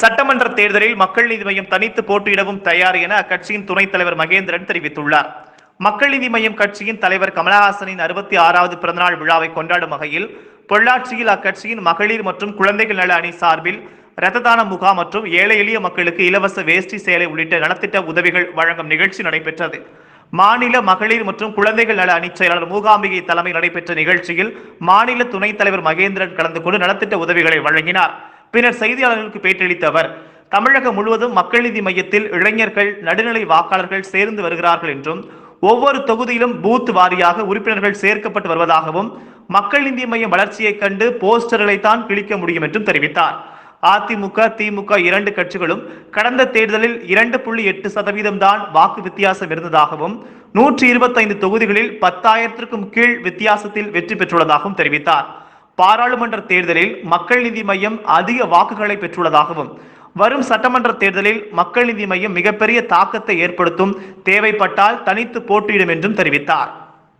சட்டமன்ற தேர்தலில் மக்கள் நீதி மையம் தனித்து போட்டியிடவும் தயார் என அக்கட்சியின் துணைத் தலைவர் மகேந்திரன் தெரிவித்துள்ளார். மக்கள் நீதி மையம் கட்சியின் தலைவர் கமலஹாசனின் அறுபத்தி ஆறாவது பிறந்தநாள் விழாவை கொண்டாடும் வகையில் பொள்ளாச்சியில் அக்கட்சியின் மகளிர் மற்றும் குழந்தைகள் நல அணி சார்பில் இரத்ததான முகாம் மற்றும் ஏழை எளிய மக்களுக்கு இலவச வேஷ்டி சேலை உள்ளிட்ட நலத்திட்ட உதவிகள் வழங்கும் நிகழ்ச்சி நடைபெற்றது. மாநில மகளிர் மற்றும் குழந்தைகள் நல அணிச் செயலாளர் மூகாம்பிகை தலைமை நடைபெற்ற நிகழ்ச்சியில் மாநில துணைத் தலைவர் மகேந்திரன் கலந்து கொண்டு நலத்திட்ட உதவிகளை வழங்கினார். பின்னர் செய்தியாளர்களுக்கு பேட்டியளித்த அவர் தமிழகம் முழுவதும் மக்கள் நீதி மையத்தில் இளைஞர்கள் நடுநிலை வாக்காளர்கள் சேர்ந்து வருகிறார்கள் என்றும் ஒவ்வொரு தொகுதியிலும் பூத் வாரியாக உறுப்பினர்கள் சேர்க்கப்பட்டு வருவதாகவும் மக்கள் நீதி மையம் வளர்ச்சியைக் கண்டு போஸ்டர்களை தான் கிழிக்க முடியும் என்றும் தெரிவித்தார். அதிமுக திமுக இரண்டு கட்சிகளும் கடந்த தேர்தலில் இரண்டு புள்ளி எட்டு சதவீதம் தான் வாக்கு வித்தியாசம் இருந்ததாகவும் நூற்றி இருபத்தைந்து தொகுதிகளில் பத்தாயிரத்திற்கும் கீழ் வித்தியாசத்தில் வெற்றி பெற்றுள்ளதாகவும் தெரிவித்தார். பாராளுமன்ற தேர்தலில் மக்கள் நீதி மையம் அதிக வாக்குகளை பெற்றுள்ளதாகவும் வரும் சட்டமன்ற தேர்தலில் மக்கள் நீதி மையம் மிகப்பெரிய தாக்கத்தை ஏற்படுத்தும் தேவைப்பட்டால் தனித்து போட்டியிடும் என்றும் தெரிவித்தார்.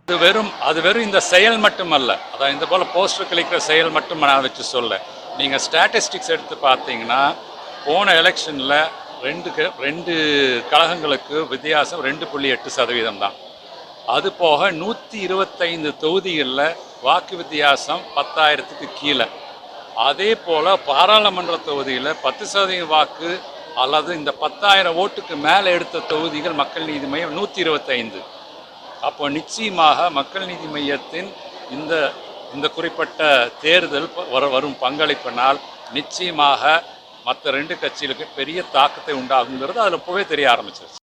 அது வெறும் அது வெறும் இந்த செயல் மட்டுமல்ல. அதான் இந்த போல் போஸ்டர் கிளிக்கிற செயல் மட்டும் நான் வச்சு சொல்ல. நீங்கள் ஸ்டாட்டிஸ்டிக்ஸ் எடுத்து பார்த்தீங்கன்னா போன எலெக்ஷனில் ரெண்டு க- ரெண்டு கழகங்களுக்கு வித்தியாசம் ரெண்டு புள்ளி எட்டு சதவீதம் தான். அது போக நூற்றி இருபத்தைந்து தொகுதிகளில் வாக்கு வித்தியாசம் பத்தாயிரத்துக்கு கீழே. அதே போல் பாராளுமன்ற தொகுதியில் பத்து சதவீதம் வாக்கு அல்லது இந்த பத்தாயிரம் ஓட்டுக்கு மேலே எடுத்த தொகுதிகள் மக்கள் நீதி மையம் நூற்றி இருபத்தைந்து. அப்போ நிச்சயமாக மக்கள் நீதி மையத்தின் இந்த இந்த குறிப்பிட்ட தேர்தல் வர வரும் பங்களிப்பினால் நிச்சயமாக மற்ற ரெண்டு கட்சிகளுக்கு பெரிய தாக்கத்தை உண்டாகுங்கிறது அதில் போவே தெரிய ஆரம்பிச்சிருச்சு.